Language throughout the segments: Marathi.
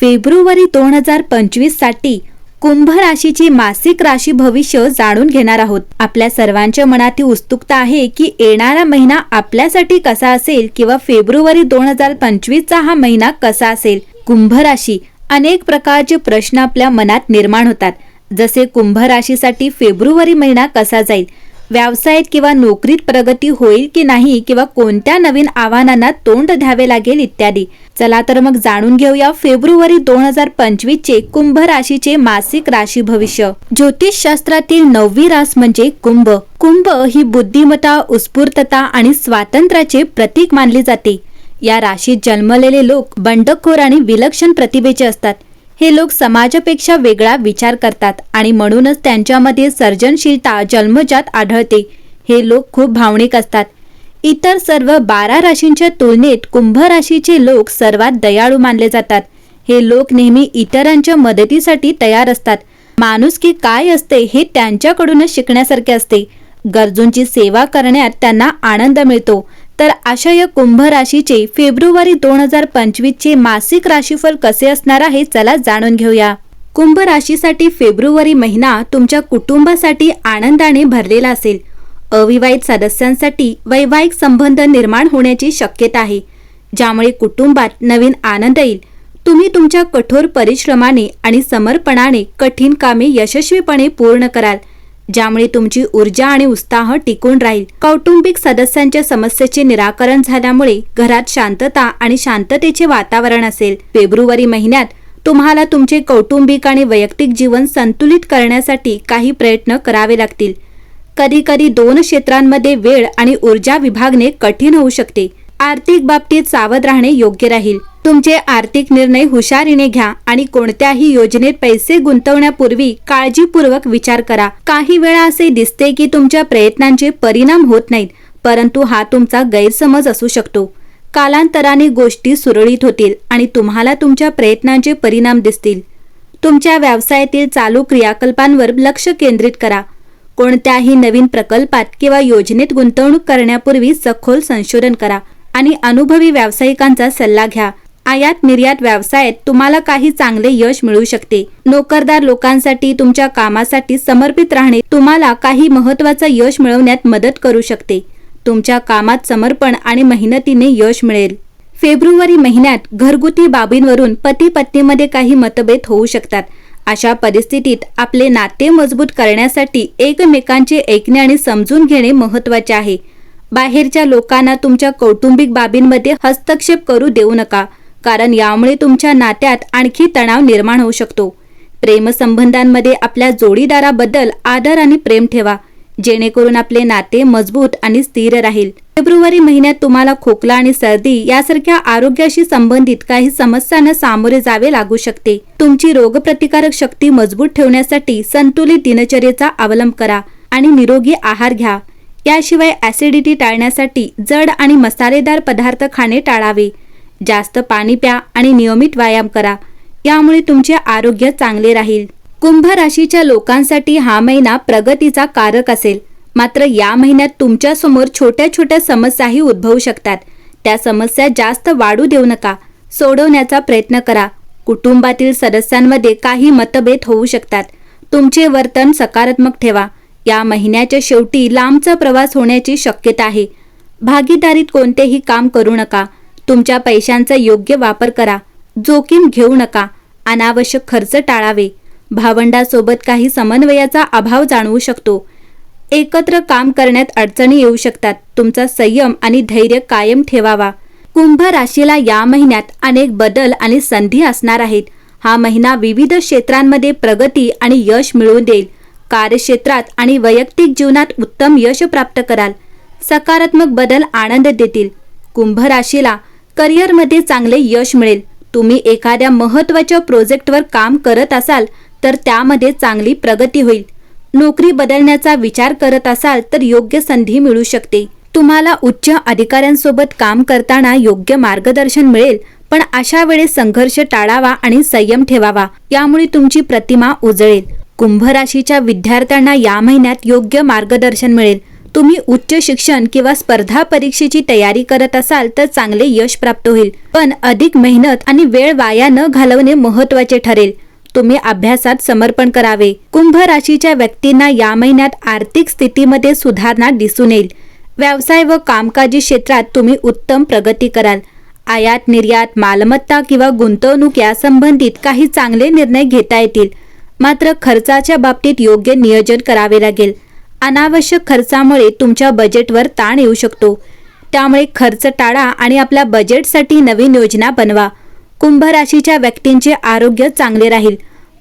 फेब्रुवारी दोन हजार पंचवीससाठी कुंभ राशीची मासिक राशी भविष्य जाणून घेणार आहोत. आपल्या सर्वांच्या मनात ही उत्सुकता आहे की येणारा महिना आपल्यासाठी कसा असेल किंवा फेब्रुवारी दोन हजार पंचवीसचा हा महिना कसा असेल? कुंभ राशी अनेक प्रकारचे प्रश्न आपल्या मनात निर्माण होतात. जसे कुंभ राशीसाठी फेब्रुवारी महिना कसा जाईल? व्यवसायात किंवा नोकरीत प्रगती होईल की नाही किंवा कोणत्या नवीन आव्हानांना तोंड द्यावे लागेल इत्यादी. चला तर मग जाणून घेऊया फेब्रुवारी दोन हजार पंचवीस चे कुंभ राशीचे मासिक राशी भविष्य. ज्योतिष शास्त्रातील नववी रास म्हणजे कुंभ. कुंभ ही बुद्धिमत्ता उत्स्फूर्तता आणि स्वातंत्र्याचे प्रतीक मानले जाते. या राशीत जन्मलेले लोक बंडखोर आणि विलक्षण प्रतिभेचे असतात. हे लोक समाजापेक्षा वेगळा विचार करतात आणि म्हणूनच त्यांच्यामध्ये सर्जनशीलता जन्मजात आढळते. हे लोक खूप भावनिक असतात. इतर सर्व बारा राशींच्या तुलनेत कुंभ राशीचे लोक सर्वात दयाळू मानले जातात. हे लोक नेहमी इतरांच्या मदतीसाठी तयार असतात. माणूस की काय असते हे त्यांच्याकडूनच शिकण्यासारखे असते. गरजूंची सेवा करण्यात त्यांना आनंद मिळतो. तर अशा या कुंभ राशीचे फेब्रुवारी दोन हजार पंचवीसचे मासिक राशीफल कसे असणार आहे चला जाणून घेऊया. कुंभ राशीसाठी फेब्रुवारी महिना तुमच्या कुटुंबासाठी आनंदाने भरलेला असेल. अविवाहित सदस्यांसाठी वैवाहिक संबंध निर्माण होण्याची शक्यता आहे. ज्यामुळे कुटुंबात नवीन आनंद येईल. तुम्ही तुमच्या कठोर परिश्रमाने आणि समर्पणाने कठीण कामे यशस्वीपणे पूर्ण कराल. ज्यामुळे तुमची ऊर्जा आणि उत्साह टिकून राहील. कौटुंबिक सदस्यांच्या समस्येचे निराकरण झाल्यामुळे घरात शांतता आणि शांततेचे वातावरण असेल. फेब्रुवारी महिन्यात तुम्हाला तुमचे कौटुंबिक आणि वैयक्तिक जीवन संतुलित करण्यासाठी काही प्रयत्न करावे लागतील. कधी कधी दोन क्षेत्रांमध्ये वेळ आणि ऊर्जा विभागणे कठीण होऊ शकते. आर्थिक बाबतीत सावध राहणे योग्य राहील. तुमचे आर्थिक निर्णय हुशारीने घ्या आणि कोणत्याही योजनेत पैसे गुंतवण्यापूर्वी काळजीपूर्वक विचार करा. काही वेळा असे दिसते की तुमच्या प्रयत्नांचे परिणाम होत नाहीत परंतु हा तुमचा गैरसमज असू शकतो. कालांतराने गोष्टी सुरळीत होतील आणि तुम्हाला तुमच्या प्रयत्नांचे परिणाम दिसतील. तुमच्या व्यवसायातील चालू क्रियाकल्पांवर लक्ष केंद्रित करा. कोणत्याही नवीन प्रकल्पात किंवा योजनेत गुंतवणूक करण्यापूर्वी सखोल संशोधन करा. आणि अनुभवी व्यावसायिकांचा सल्ला घ्या. आयात निर्यात व्यवसायात तुम्हाला काही चांगले यश मिळू शकते. नोकरदार लोकांसाठी तुमच्या कामासाठी समर्पित राहणे तुम्हाला काही महत्वाचं यश मिळवण्यात मदत करू शकते. तुमच्या कामात समर्पण आणि मेहनतीने यश मिळेल. फेब्रुवारी महिन्यात घरगुती बाबींवरून पती पत्नीमध्ये काही मतभेद होऊ शकतात. अशा परिस्थितीत आपले नाते मजबूत करण्यासाठी एकमेकांचे ऐकणे आणि समजून घेणे महत्त्वाचे आहे. बाहेरच्या लोकांना तुमच्या कौटुंबिक बाबींमध्ये हस्तक्षेप करू देऊ नका कारण यामुळे तुमच्या नात्यात आणखी तणाव निर्माण होऊ शकतो. प्रेमसंबंधांमध्ये आपल्या जोडीदाराबद्दल आदर आणि प्रेम ठेवा जेणेकरून आपले नाते मजबूत आणि स्थिर राहील. फेब्रुवारी महिन्यात तुम्हाला खोकला आणि सर्दी यासारख्या आरोग्याशी संबंधित काही समस्यांना सामोरे जावे लागू शकते. तुमची रोगप्रतिकारक शक्ती मजबूत ठेवण्यासाठी संतुलित दिनचर्येचा अवलंब करा आणि निरोगी आहार घ्या. याशिवाय ॲसिडिटी टाळण्यासाठी जड आणि मसालेदार पदार्थ खाणे टाळावे. जास्त पाणी प्या आणि नियमित व्यायाम करा. यामुळे तुमचे आरोग्य चांगले राहील. कुंभ राशीच्या लोकांसाठी हा महिना प्रगतीचा कारक असेल. मात्र या महिन्यात तुमच्यासमोर छोट्या छोट्या समस्याही उद्भवू शकतात. त्या समस्या जास्त वाढू देऊ नका. सोडवण्याचा प्रयत्न करा. कुटुंबातील सदस्यांमध्ये काही मतभेद होऊ शकतात. तुमचे वर्तन सकारात्मक ठेवा. या महिन्याच्या शेवटी लांबचा प्रवास होण्याची शक्यता आहे. भागीदारीत कोणतेही काम करू नका. तुमच्या पैशांचा योग्य वापर करा. जोखीम घेऊ नका. अनावश्यक खर्च टाळावे. भावंडासोबत काही समन्वयाचा अभाव जाणवू शकतो. एकत्र काम करण्यात अडचणी येऊ शकतात. तुमचा संयम आणि धैर्य कायम ठेवावा. कुंभ राशीला या महिन्यात अनेक बदल आणि संधी असणार आहेत. हा महिना विविध क्षेत्रांमध्ये प्रगती आणि यश मिळवून देईल. कार्यक्षेत्रात आणि वैयक्तिक जीवनात उत्तम यश प्राप्त कराल. सकारात्मक बदल आनंद देतील. कुंभ राशीला करिअरमध्ये चांगले यश मिळेल. तुम्ही एखाद्या महत्त्वाच्या प्रोजेक्टवर काम करत असाल तर त्यामध्ये चांगली प्रगती होईल. नोकरी बदलण्याचा विचार करत असाल तर योग्य संधी मिळू शकते. तुम्हाला उच्च अधिकाऱ्यांसोबत काम करताना योग्य मार्गदर्शन मिळेल पण अशा वेळेस संघर्ष टाळावा आणि संयम ठेवावा. यामुळे तुमची प्रतिमा उजळेल. कुंभ राशीच्या विद्यार्थ्यांना या महिन्यात योग्य मार्गदर्शन मिळेल. तुम्ही उच्च शिक्षण किंवा स्पर्धा परीक्षेची तयारी करत असाल तर चांगले यश प्राप्त होईल. पण अधिक मेहनत आणि वेळ वाया न घालवणे महत्त्वाचे ठरेल. तुम्ही अभ्यासात समर्पण करावे. कुंभ राशीच्या व्यक्तींना या महिन्यात आर्थिक स्थितीमध्ये सुधारणा दिसून येईल. व्यवसाय व कामकाजी क्षेत्रात तुम्ही उत्तम प्रगती कराल. आयात निर्यात मालमत्ता किंवा गुंतवणूक या संबंधित काही चांगले निर्णय घेता येतील. मात्र खर्चाच्या बाबतीत योग्य नियोजन करावे लागेल. अनावश्यक खर्चामुळे तुमच्या बजेटवर ताण येऊ शकतो. त्यामुळे खर्च टाळा आणि आपल्या बजेटसाठी नवीन योजना बनवा. कुंभ राशीच्या व्यक्तींचे आरोग्य चांगले राहील.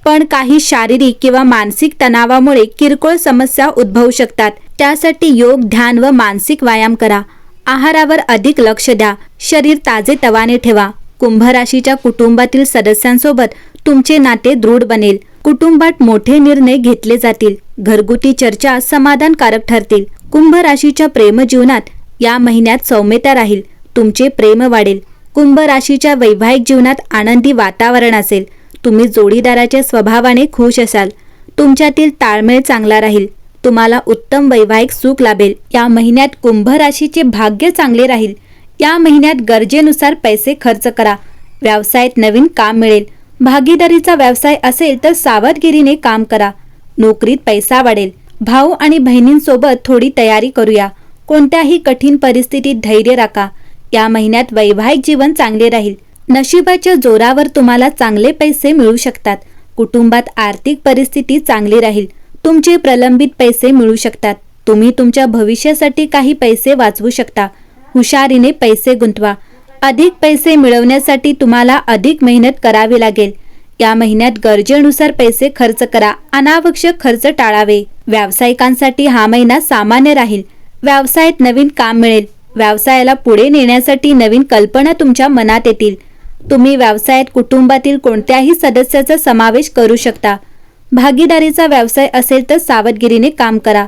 पण काही शारीरिक किंवा मानसिक तणावामुळे किरकोळ समस्या उद्भवू शकतात. त्यासाठी योग ध्यान व मानसिक व्यायाम करा. आहारावर अधिक लक्ष द्या. शरीर ताजे तवाने ठेवा. कुंभ राशीच्या कुटुंबातील सदस्यांसोबत तुमचे नाते दृढ बनेल. कुटुंबात मोठे निर्णय घेतले जातील. घरगुती चर्चा समाधानकारक ठरतील. कुंभ राशीच्या प्रेमजीवनात या महिन्यात सौम्यता राहील. तुमचे प्रेम वाढेल. कुंभ राशीच्या वैवाहिक जीवनात आनंदी वातावरण असेल. तुम्ही जोडीदाराच्या स्वभावाने खुश असाल. तुमच्यातील ताळमेळ चांगला राहील. तुम्हाला उत्तम वैवाहिक सुख लाभेल. या महिन्यात कुंभ राशीचे भाग्य चांगले राहील. या महिन्यात गरजेनुसार पैसे खर्च करा. व्यवसायात नवीन काम मिळेल. भागीदारीचा व्यवसाय असेल तर सावधगिरीने काम करा. नोकरीत पैसा वाढेल. भाऊ आणि बहिणींसोबत थोडी तयारी करूया. कोणत्याही कठीण परिस्थितीत धैर्य राखा. या महिन्यात वैवाहिक जीवन चांगले राहील. नशिबाच्या जोरावर तुम्हाला चांगले पैसे मिळू शकतात. कुटुंबात आर्थिक परिस्थिती चांगली राहील. तुमचे प्रलंबित पैसे मिळू शकतात. तुम्ही तुमच्या भविष्यासाठी काही पैसे वाचवू शकता. हुशारीने पैसे गुंतवा. अधिक पैसे मिळवण्यासाठी तुम्हाला अधिक मेहनत करावी लागेल. या महिन्यात गरजेनुसार पैसे खर्च करा. अनावश्यक खर्च टाळावे. व्यावसायिकांसाठी हा महिना सामान्य राहील. व्यवसायात नवीन काम मिळेल. व्यवसायाला पुढे नेण्यासाठी नवीन कल्पना तुमच्या मनात येतील. तुम्ही व्यवसायात कुटुंबातील कोणत्याही सदस्याचा समावेश करू शकता. भागीदारीचा व्यवसाय असेल तर सावधगिरीने काम करा.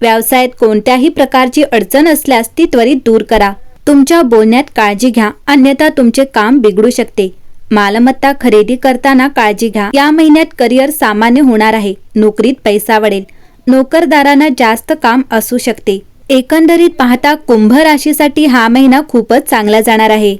व्यवसायात कोणत्याही प्रकारची अडचण असल्यास ती त्वरित दूर करा. तुमच्या बोलण्यात काळजी घ्या अन्यथा तुमचे काम बिघडू शकते. मालमत्ता खरेदी करताना काळजी घ्या. या महिन्यात करिअर सामान्य होणार आहे. नोकरीत पैसा वाढेल नोकरदारांना जास्त काम असू शकते. एकंदरीत पाहता कुंभ राशीसाठी हा महिना खूपच चांगला जाणार आहे.